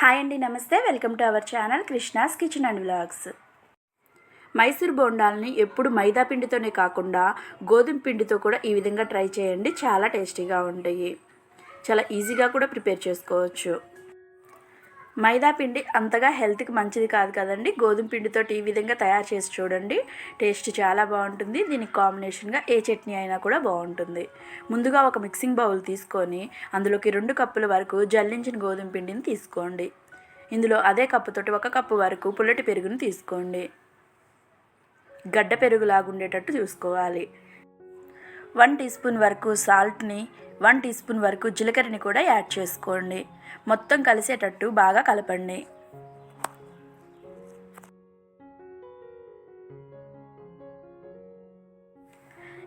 Hi అండి నమస్తే. Welcome to our channel Krishna's kitchen and vlogs. Mysore బోండాలని ఎప్పుడు మైదా పిండితోనే కాకుండా గోధుమ పిండితో కూడా ఈ విధంగా ట్రై చేయండి. చాలా టేస్టీగా ఉంటాయి. చాలా ఈజీగా కూడా ప్రిపేర్ చేసుకోవచ్చు. మైదా పిండి అంతగా హెల్త్కి మంచిది కాదు కదండి. గోధుమ పిండితో ఈ విధంగా తయారు చేసి చూడండి. టేస్ట్ చాలా బాగుంటుంది. దీనికి కాంబినేషన్గా ఏ చట్నీ అయినా కూడా బాగుంటుంది. ముందుగా ఒక మిక్సింగ్ బౌల్ తీసుకొని అందులోకి రెండు కప్పుల వరకు జల్లించిన గోధుమ పిండిని తీసుకోండి. ఇందులో అదే కప్పుతోటి ఒక కప్పు వరకు పుల్లటి పెరుగును తీసుకోండి. గడ్డ పెరుగులాగుండేటట్టు చూసుకోవాలి. వన్ టీ స్పూన్ వరకు సాల్ట్ని వన్ టీ స్పూన్ వరకు జీలకర్రని కూడా యాడ్ చేసుకోండి. మొత్తం కలిసేటట్టు బాగా కలపండి.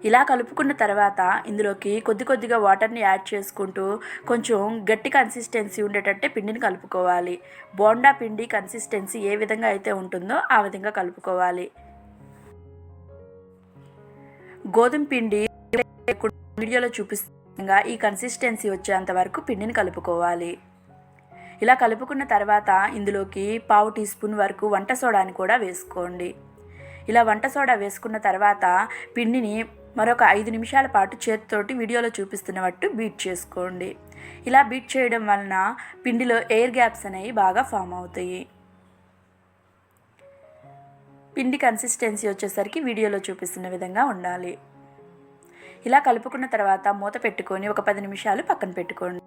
ఇలా కలుపుకున్న తర్వాత ఇందులోకి కొద్ది కొద్దిగా వాటర్ని యాడ్ చేసుకుంటూ కొంచెం గట్టి కన్సిస్టెన్సీ ఉండేటట్టే పిండిని కలుపుకోవాలి. బోండా పిండి కన్సిస్టెన్సీ ఏ విధంగా అయితే ఉంటుందో ఆ విధంగా కలుపుకోవాలి. గోధుమ పిండి వీడియోలో చూపిస్తుండగా ఈ కన్సిస్టెన్సీ వచ్చేంత వరకు పిండిని కలుపుకోవాలి. ఇలా కలుపుకున్న తర్వాత ఇందులోకి పావు టీ స్పూన్ వరకు వంట సోడాని కూడా వేసుకోండి. ఇలా వంట సోడా వేసుకున్న తర్వాత పిండిని మరొక ఐదు నిమిషాల పాటు చేతితోటి వీడియోలో చూపిస్తున్నట్టు బీట్ చేసుకోండి. ఇలా బీట్ చేయడం వలన పిండిలో ఎయిర్ గ్యాప్స్ అనేవి బాగా ఫామ్ అవుతాయి. పిండి కన్సిస్టెన్సీ వచ్చేసరికి వీడియోలో చూపిస్తున్న విధంగా ఉండాలి. ఇలా కలుపుకున్న తర్వాత మూత పెట్టుకొని ఒక పది నిమిషాలు పక్కన పెట్టుకోండి.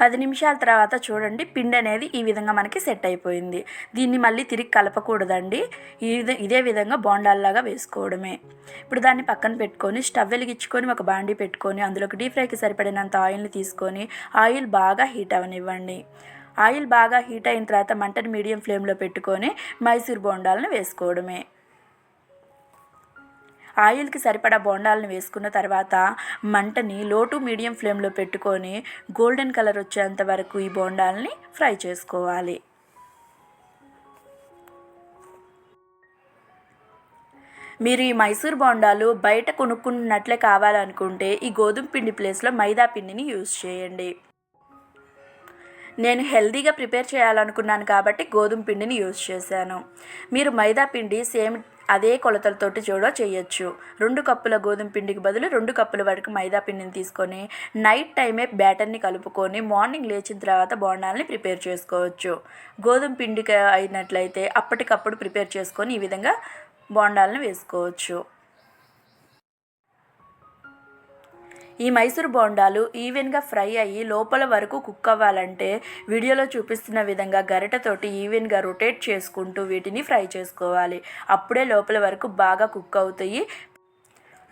పది నిమిషాల తర్వాత చూడండి పిండి అనేది ఈ విధంగా మనకి సెట్ అయిపోయింది. దీన్ని మళ్ళీ తిరిగి కలపకూడదండి. ఈ ఇదే విధంగా బోండాల్లాగా వేసుకోవడమే. ఇప్పుడు దాన్ని పక్కన పెట్టుకొని స్టవ్ వెలిగించుకొని ఒక బాండీ పెట్టుకొని అందులోకి డీప్ ఫ్రైకి సరిపడినంత ఆయిల్ని తీసుకొని ఆయిల్ బాగా హీట్ అవనివ్వండి. ఆయిల్ బాగా హీట్ అయిన తర్వాత మంటను మీడియం ఫ్లేమ్లో పెట్టుకొని మైసూర్ బోండాలను వేసుకోవడమే. ఆయిల్కి సరిపడా బోండాలను వేసుకున్న తర్వాత మంటని లో టు మీడియం ఫ్లేమ్లో పెట్టుకొని గోల్డెన్ కలర్ వచ్చేంత వరకు ఈ బోండాలని ఫ్రై చేసుకోవాలి. మీరు ఈ మైసూర్ బోండాలు బయట కొనుక్కున్నట్లే కావాలనుకుంటే ఈ గోధుమ పిండి ప్లేస్లో మైదా పిండిని యూజ్ చేయండి. నేను హెల్దీగా ప్రిపేర్ చేయాలనుకున్నాను కాబట్టి గోధుమ పిండిని యూజ్ చేశాను. మీరు మైదా పిండి సేమ్ అదే కొలతలతోటి జోడో చేయొచ్చు. రెండు కప్పుల గోధుమ పిండికి బదులు రెండు కప్పుల వరకు మైదా పిండిని తీసుకొని నైట్ టైమే బ్యాటర్ని కలుపుకొని మార్నింగ్ లేచిన తర్వాత బోండాలని ప్రిపేర్ చేసుకోవచ్చు. గోధుమ పిండికి అయినట్లయితే అప్పటికప్పుడు ప్రిపేర్ చేసుకొని ఈ విధంగా బోండాలను వేసుకోవచ్చు. ఈ మైసూర్ బోండాలు ఈవెన్గా ఫ్రై అయ్యి లోపల వరకు కుక్ అవ్వాలంటే వీడియోలో చూపిస్తున్న విధంగా గరిటతోటి ఈవెన్గా రొటేట్ చేసుకుంటూ వీటిని ఫ్రై చేసుకోవాలి. అప్పుడే లోపల వరకు బాగా కుక్ అవుతాయి.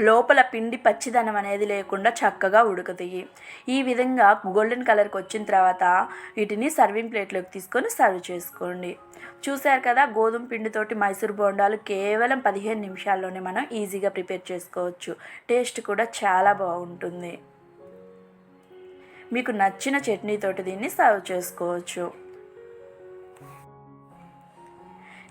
లోపల పిండి పచ్చిదనం అనేది లేకుండా చక్కగా ఉడుకుతాయి. ఈ విధంగా గోల్డెన్ కలర్కి వచ్చిన తర్వాత వీటిని సర్వింగ్ ప్లేట్లోకి తీసుకొని సర్వ్ చేసుకోండి. చూశారు కదా గోధుమ పిండితోటి మైసూర్ బోండాలు కేవలం పదిహేను నిమిషాల్లోనే మనం ఈజీగా ప్రిపేర్ చేసుకోవచ్చు. టేస్ట్ కూడా చాలా బాగుంటుంది. మీకు నచ్చిన చట్నీతోటి దీన్ని సర్వ్ చేసుకోవచ్చు.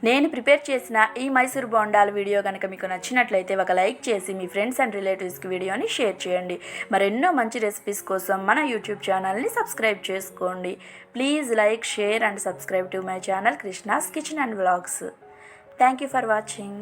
నేను ప్రిపేర్ చేసిన ఈ మైసూర్ బోండాల వీడియో కనుక మీకు నచ్చినట్లయితే ఒక లైక్ చేసి మీ ఫ్రెండ్స్ అండ్ రిలేటివ్స్కి వీడియోని షేర్ చేయండి. మరెన్నో మంచి రెసిపీస్ కోసం మన యూట్యూబ్ ఛానల్ని సబ్స్క్రైబ్ చేసుకోండి. Please like share and subscribe to my channel Krishna's kitchen and vlogs. Thank you for watching.